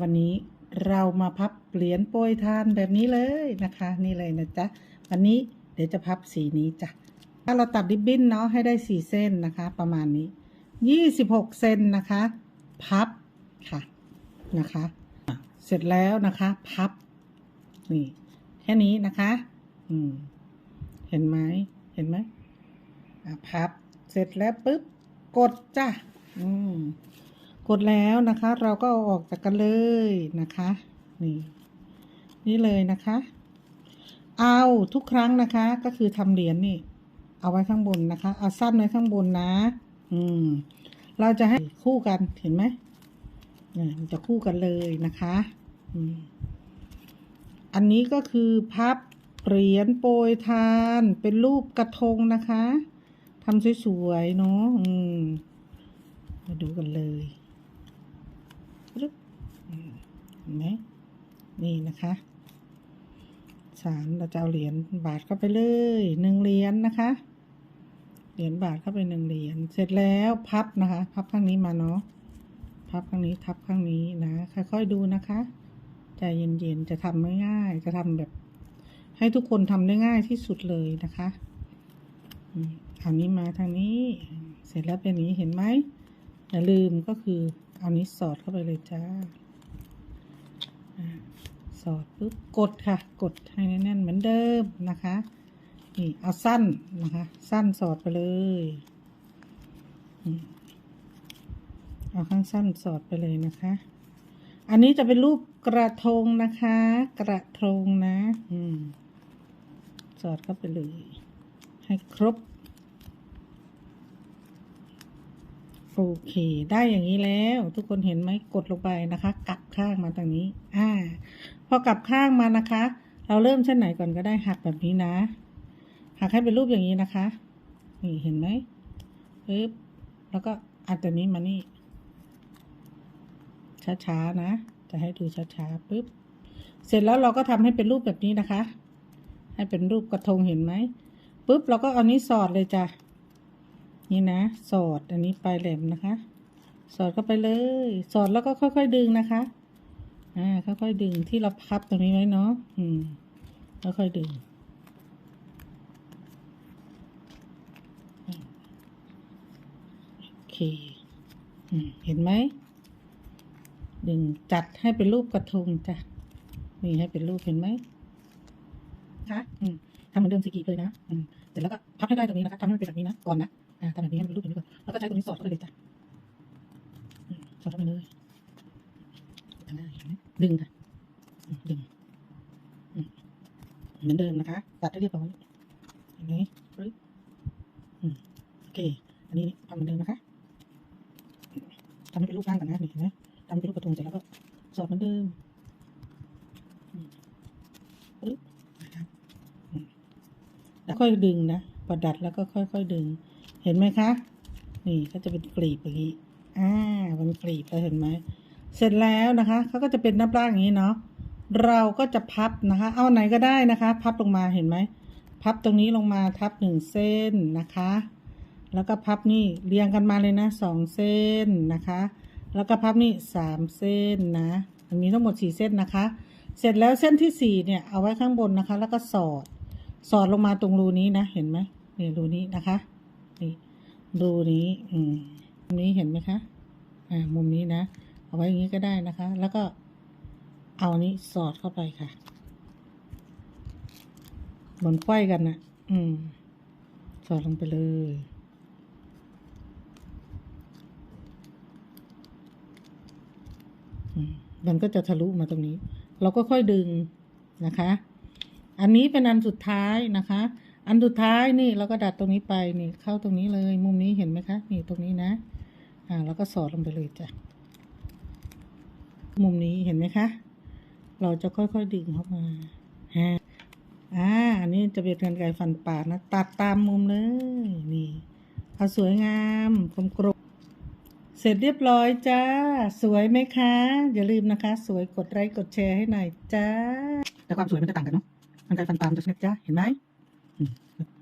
วันนี้เรามาพับเหรียญโปรยทานแบบนี้เลยนะคะ นี่เลยนะจ๊ะ วันนี้เดี๋ยวจะพับสีนี้จ้ะ ถ้าเราตัดริบบิ้นเนาะให้ได้สี่เส้นนะคะ ประมาณนี้ยี่สิบหกเซนนะคะ พับค่ะนะคะ เสร็จแล้วนะคะ พับ นี่แค่นี้นะคะ อืม เห็นไหมเห็นไหมพับ เสร็จแล้วปุ๊บ กดจ้ะ อืม กดแล้วนะคะ เราก็เอาออกจากกันเลยนะคะ นี่ นี่เลยนะคะ เอาทุกครั้งนะคะ ก็คือทำเหรียญนี่ เอาไว้ข้างบนนะคะ เอาสั้นไว้ข้างบนนะ อืม เราจะให้คู่กันเห็นไหมเนี่ยมันจะคู่กันเลยนะคะ อืมอันนี้ก็คือพับเหรียญโปรยทานเป็นรูปกระทงนะคะทำสวยๆเนาะมาดูกันเลย เห็นไหมนี่นะคะ สารเราจะเอาเหรียญบาทเข้าไปเลยหนึ่งเหรียญนะคะ เหรียญบาทเข้าไปหนึ่งเหรียญเสร็จแล้วพับนะคะ พับข้างนี้มาเนาะพับข้างนี้ทับข้างนี้นะค่อยๆดูนะคะใจเย็นๆจะทำง่ายจะทำแบบ ให้ทุกคนทำได้ง่ายที่สุดเลยนะคะอืมเอานี้มาทางนี้ เสร็จแล้วเป็นนี้เห็นไหมอย่าลืมก็คือ เอานี้สอดเข้าไปเลยจ้าสอดปุ๊บกดค่ะ กดให้แน่นๆเหมือนเดิมนะคะ นี่เอาสั้นนะคะ สั้นสอดไปเลยเอาข้างสั้นสอดไปเลยนะคะ อันนี้จะเป็นรูปกระทงนะคะ กระทงนะ อืม สอดเข้าไปเลย ให้ครบ โอเค ได้อย่างนี้แล้ว ทุกคนเห็นไหมกดลงไปนะคะ กลับข้างมาตรงนี้ อ่า พอกลับข้างมานะคะ เราเริ่มเส้นไหนก่อนก็ได้หักแบบนี้นะ หักให้เป็นรูปอย่างนี้นะคะ นี่เห็นไหมปึ๊บแล้วก็อัดตัวนี้มานี่ ช้าๆนะ จะให้ดูช้าๆปึ๊บ เสร็จแล้วเราก็ทำให้เป็นรูปแบบนี้นะคะ ให้เป็นรูปกระทงเห็นไหมปึ๊บเราก็เอานี้สอดเลยจ้ะ นี่นะ สอดอันนี้ปลายแหลมนะคะ สอดเข้าไปเลย สอดแล้วก็ค่อย ๆ ดึงนะคะ อ่า ค่อยๆดึงที่เราพับตรงนี้ไว้เนาะ อืม ค่อยๆดึง โอเค อืม เห็นไหม ดึงจัดให้เป็นรูปกระทงจ้ะ นี่ให้เป็นรูปเห็นไหมคะ อืมทำเหมือนเดิมสิกีเลยนะ อืม เสร็จแล้วก็พับให้ได้ตรงนี้นะคะทำให้มันเป็นแบบนี้นะ ก่อนนะ อ่าทำแบบนี้ให้มันเป็นรูปแบบนี้ก่อนแล้วก็ใช้ตรงนี้สอดเข้าไปเลยจ้ะสอดเข้าไปเลยทำได้ดึงค่ะดึงเหมือนเดิมนะคะตัดให้เรียบร้อยเห็นไหมปึ๊บโอเค อันนี้ทำเหมือนเดิมนะคะทำให้เป็นรูปร่างก่อนนะนี่เห็นไหมทำให้เป็นรูปกระทงเสร็จแล้วก็สอดเหมือนเดิมปึ๊บนะครับแล้วค่อยดึงนะประดัดแล้วก็ค่อยๆดึง เห็นไหมคะ นี่ก็จะเป็นกลีบอย่างนี้ อ่ามันกลีบแล้วเห็นไหม เสร็จแล้วนะคะเขาก็จะเป็นน้ำร่างอย่างนี้เนาะ เราก็จะพับนะคะ เอาไหนก็ได้นะคะ พับลงมาเห็นไหม พับตรงนี้ลงมาทับหนึ่งเส้นนะคะ แล้วก็พับนี่เรียงกันมาเลยนะสองเส้นนะคะ แล้วก็พับนี่สามเส้นนะมันมีทั้งหมดสี่เส้นนะคะ เสร็จแล้วเส้นที่สี่เนี่ยเอาไว้ข้างบนนะคะ แล้วก็สอด สอดลงมาตรงรูนี้นะ เห็นไหมนี่รูนี้นะคะ นี่รูนี้อืมนี้เห็นไหมคะอ่ามุมนี้นะ เอาไว้อย่างนี้ก็ได้นะคะ แล้วก็เอานี้สอดเข้าไปค่ะเหมือนไขว้กันนะอืม สอดลงไปเลยมันก็จะทะลุมาตรงนี้ เราก็ค่อยดึงนะคะ อันนี้เป็นอันสุดท้ายนะคะ อันสุดท้ายนี่เราก็ดัดตรงนี้ไปนี่เข้าตรงนี้เลย มุมนี้เห็นไหมคะนี่ตรงนี้นะ อ่าแล้วก็สอดลงไปเลยจ้ะมุมนี้เห็นไหมคะ เราจะค่อยๆดึงเข้ามาฮะอ่าอันนี้จะเป็นกันไกรฟันปาดนะตัดตามมุมเลยนี่เอาสวยงามกลมกลมเสร็จเรียบร้อยจ้า สวยไหมคะ อย่าลืมนะคะ สวยกดไลค์กดแชร์ให้หน่อยจ้า แต่ความสวยมันจะต่างกันเนาะกันไกรฟันปาล์มจะนะจ้าเห็นไหม อืม